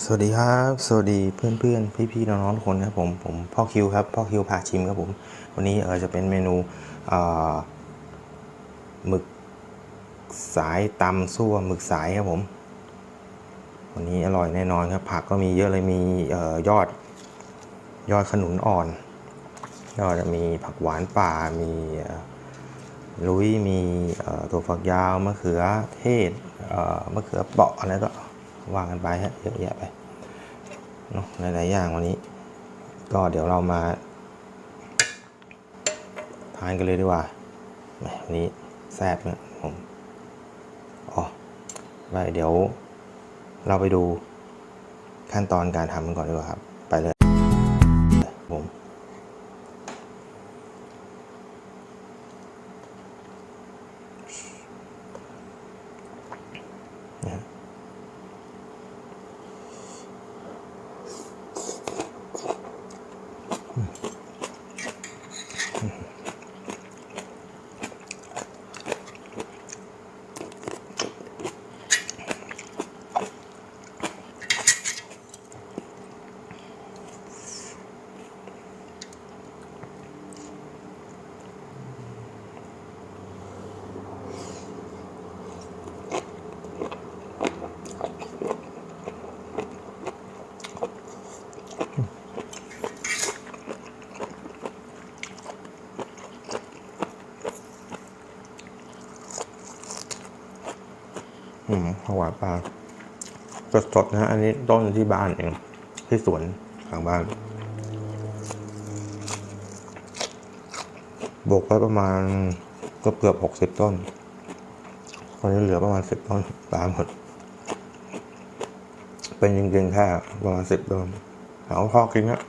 สวัสดีครับ สวัสดีเพื่อนเพื่อนพี่พี่ๆน้องๆทุกคนครับผมผมพ่อคิวครับพ่อคิวพาชิมครับผม วันนี้เออจะเป็นเมนูหมึกสายตำซั่วหมึกสายครับผม วันนี้อร่อยแน่นอนครับ ผักก็มีเยอะเลยมีออยอดยอดขนุนอ่อนยอดมีผักหวานป่ามีลุยมีเอ่อถั่วฝักยาวมะเขือเทศเมะเขือเปาะอะไรก็ ว่ากันไปฮะเยอะแยะไปเนาะหลายๆอย่างวันนี้ ก็เดี๋ยวเรามา ทานกันเลยดีกว่าวันนี้แซ่บเนี่ยผมอ๋อไปเดี๋ยวเราไปดูขั้นตอนการทำกันก่อนดีกว่าครับ ไปเลยผม อืมขวานปลาสดๆนะอันนี้ต้นที่บ้านเองที่สวนข้างบ้านบกไว้ประมาณกือบเกือบหกสิบต้นตอนนี้เหลือประมาณสิบต้นตายหมดเป็นจริงๆแค่ประมาณสิบต้นเอาพอกินฮะ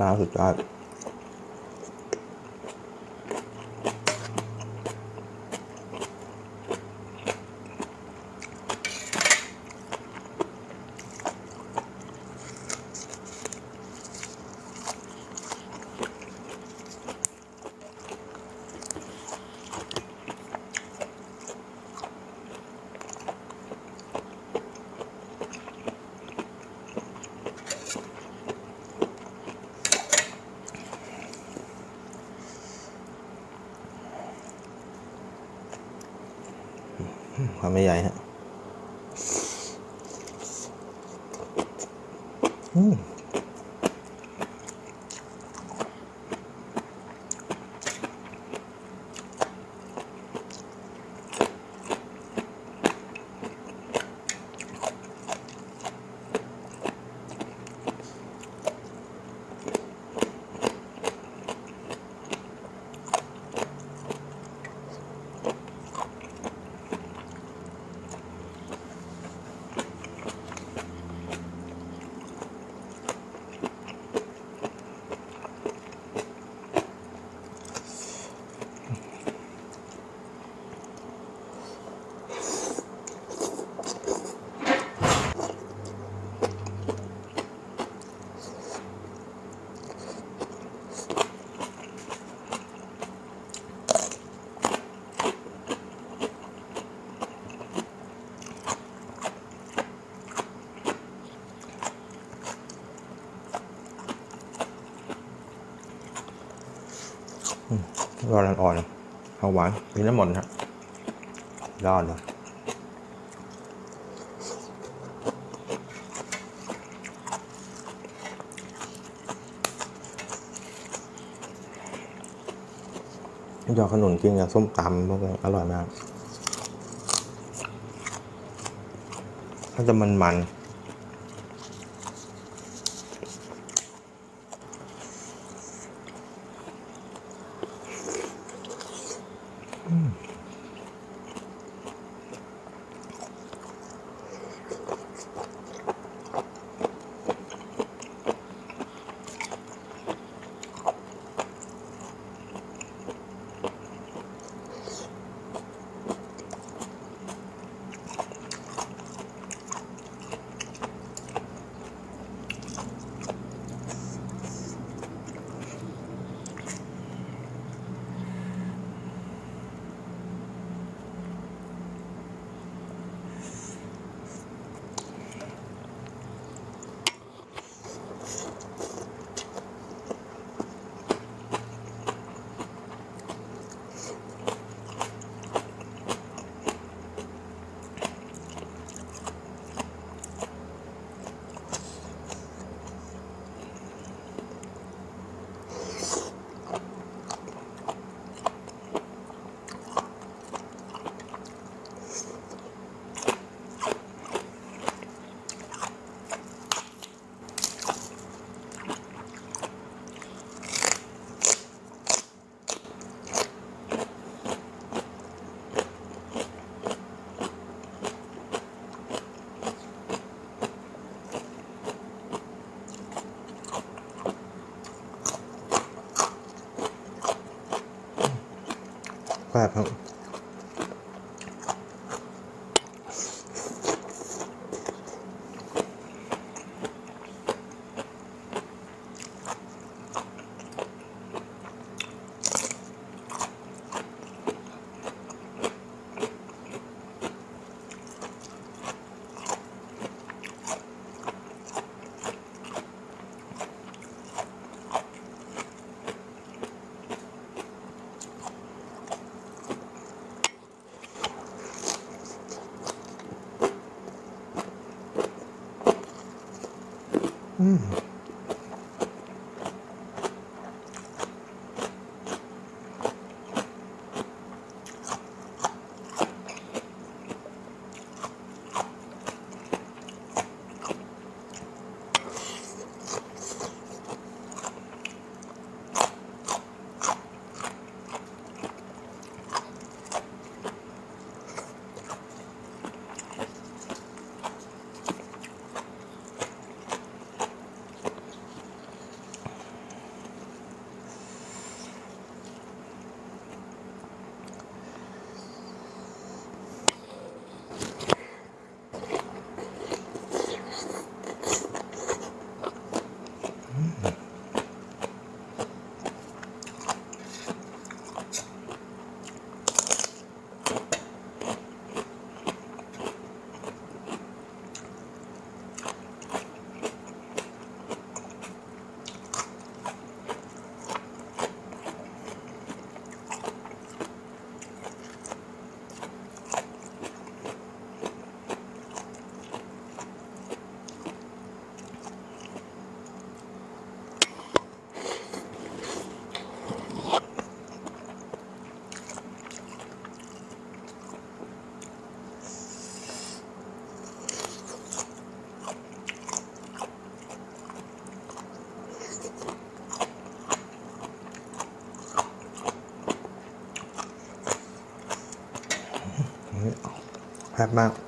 ร้าสุดยอด ความไม่ใหญ่ฮะ รอดอ่อนๆข้าหวานกินได้หมดนฮะยอดเลยยอดขนุนกินกับส้มตำมันก็อร่อยมากก็จะมันๆแบบครั บ แซ่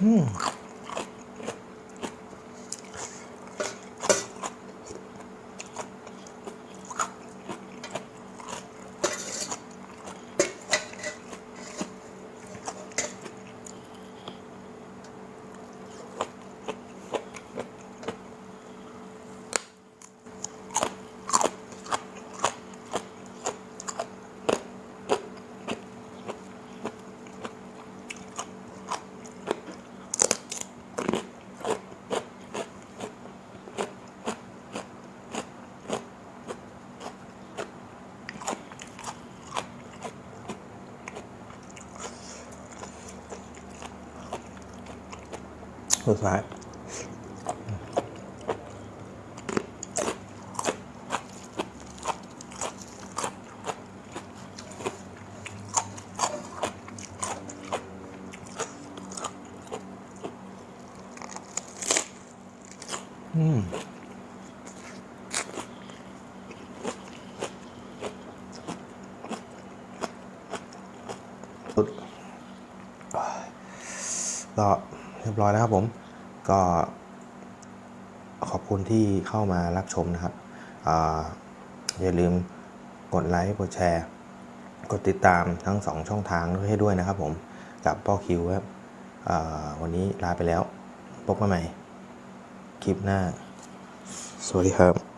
สุ ดท้ายอืมสุดก็ เรียบร้อยแล้วครับผม ก็ขอบคุณที่เข้ามารับชมนะครับออย่าลืมกดไลค์ กดแชร์ กดติดตามทั้งสองช่องทางให้ด้วยนะครับผม กับพ่อคิวครับวันนี้ลาไปแล้ว พบกันใหม่ คลิปหน้า สวัสดีครับ